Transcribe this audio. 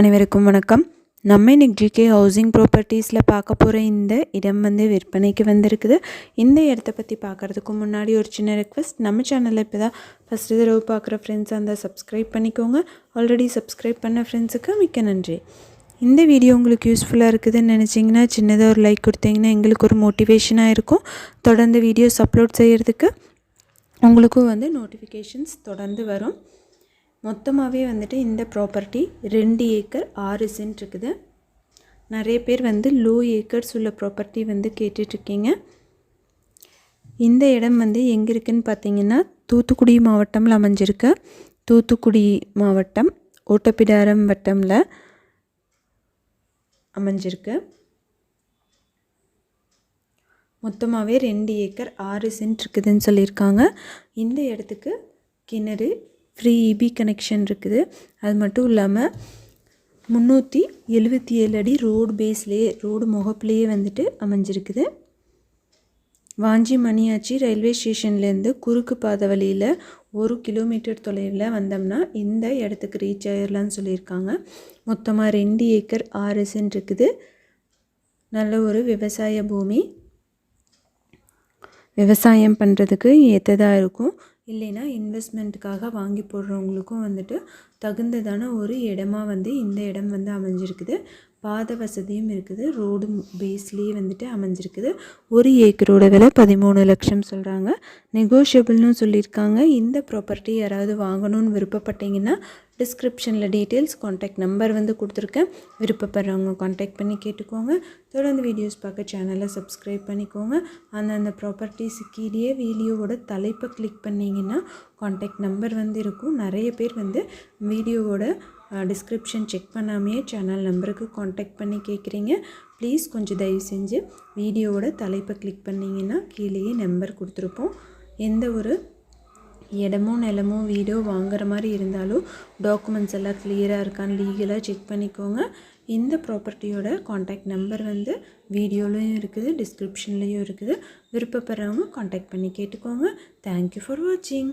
அனைவருக்கும் வணக்கம். நம்ம இன்னைக்கு ஜிகே ஹவுசிங் ப்ராப்பர்ட்டிஸில் பார்க்க போகிற இந்த இடம் வந்து விற்பனைக்கு வந்திருக்குது. இந்த இடத்த பற்றி பார்க்குறதுக்கு முன்னாடி ஒரு சின்ன ரெக்வஸ்ட் நம்ம சேனலில் இப்போ தான் ஃபஸ்ட்டு தடவை பார்க்குற ஃப்ரெண்ட்ஸ் அந்த சப்ஸ்கிரைப் பண்ணிக்கோங்க. ஆல்ரெடி சப்ஸ்கிரைப் பண்ண ஃப்ரெண்ட்ஸுக்கு மிக்க நன்றி. இந்த வீடியோ உங்களுக்கு யூஸ்ஃபுல்லாக இருக்குதுன்னு நினச்சிங்கன்னா சின்னதாக ஒரு லைக் கொடுத்தீங்கன்னா எங்களுக்கு ஒரு மோட்டிவேஷனாக இருக்கும். தொடர்ந்து வீடியோஸ் அப்லோட் செய்கிறதுக்கு உங்களுக்கும் வந்து நோட்டிஃபிகேஷன்ஸ் தொடர்ந்து வரும். மொத்தமாகவே வந்துட்டு இந்த ப்ராப்பர்ட்டி ரெண்டு ஏக்கர் ஆறு சென்ட் இருக்குது. நிறைய பேர் வந்து லோ ஏக்கர்ஸ் உள்ள ப்ராப்பர்ட்டி வந்து கேட்டுட்ருக்கீங்க. இந்த இடம் வந்து எங்கே இருக்குதுன்னு பார்த்தீங்கன்னா தூத்துக்குடி மாவட்டமில் அமைஞ்சிருக்கு. தூத்துக்குடி மாவட்டம் ஓட்டப்பிடாரம் வட்டமில் அமைஞ்சிருக்கு. மொத்தமாகவே ரெண்டு ஏக்கர் ஆறு சென்ட் இருக்குதுன்னு சொல்லியிருக்காங்க. இந்த இடத்துக்கு கிணறு ஃப்ரீ இபி கனெக்ஷன் இருக்குது. அது மட்டும் இல்லாமல் முந்நூற்றி எழுபத்தி ஏழு அடி ரோடு பேஸ்லேயே ரோடு முகப்புலேயே வந்துட்டு அமைஞ்சிருக்குது. வாஞ்சி மணியாச்சி ரயில்வே ஸ்டேஷன்லேருந்து குறுக்கு பாதை வழியில் ஒரு கிலோமீட்டர் தொலைவில் வந்தோம்னா இந்த இடத்துக்கு ரீச் ஆயிடலான்னு சொல்லியிருக்காங்க. மொத்தமாக ரெண்டு ஏக்கர் ஆறு சென்ட் இருக்குது. நல்ல ஒரு விவசாய பூமி. விவசாயம் பண்ணுறதுக்கு ஏற்றதாக இருக்கும். இல்லைன்னா இன்வெஸ்ட்மெண்ட்டுக்காக வாங்கி போடுறவங்களுக்கும் வந்துட்டு தகுந்ததான ஒரு இடமா வந்து இந்த இடம் வந்து அமைஞ்சிருக்குது. பாத வசதியும் இருக்குது. ரோடு பேஸ்லேயே வந்துட்டு அமைஞ்சிருக்குது. ஒரு ஏக்கரோட விலை பதிமூணு லட்சம் சொல்கிறாங்க நெகோஷியபிள்னு சொல்லியிருக்காங்க. இந்த ப்ராப்பர்ட்டி யாராவது வாங்கணும்னு விருப்பப்பட்டீங்கன்னா டிஸ்கிரிப்ஷனில் டீட்டெயில்ஸ் காண்டாக்ட் நம்பர் வந்து கொடுத்துருக்கேன். விருப்பப்படுறவங்க காண்டாக்ட் பண்ணி கேட்டுக்கோங்க. தொடர்ந்து வீடியோஸ் பார்க்க சேனலை சப்ஸ்கிரைப் பண்ணிக்கோங்க. அந்தந்த ப்ராப்பர்ட்டிஸ் கீழே வீடியோவோட தலைப்பை கிளிக் பண்ணிங்கன்னா காண்டாக்ட் நம்பர் வந்து இருக்கும். நிறைய பேர் வந்து வீடியோவோட டிஸ்கிரிப்ஷன் செக் பண்ணாமையே சேனல் நம்பருக்கு காண்டாக்ட் பண்ணி கேட்குறீங்க. ப்ளீஸ் கொஞ்சம் தயவு செஞ்சு வீடியோவோட தலைப்பை கிளிக் பண்ணிங்கன்னா கீழேயே நம்பர் கொடுத்துருப்போம். எந்த ஒரு இடமும் நிலமோ வீடோ வாங்குற மாதிரி இருந்தாலும் டாக்குமெண்ட்ஸ் எல்லாம் கிளியராக இருக்கான்னு லீகலாக செக் பண்ணிக்கோங்க. இந்த ப்ராப்பர்ட்டியோட காண்டாக்ட் நம்பர் வந்து வீடியோலையும் இருக்குது டிஸ்கிரிப்ஷன்லேயும் இருக்குது. விருப்பப்படுறவங்க காண்டாக்ட் பண்ணி கேட்டுக்கோங்க. தேங்க்யூ ஃபார் வாட்சிங்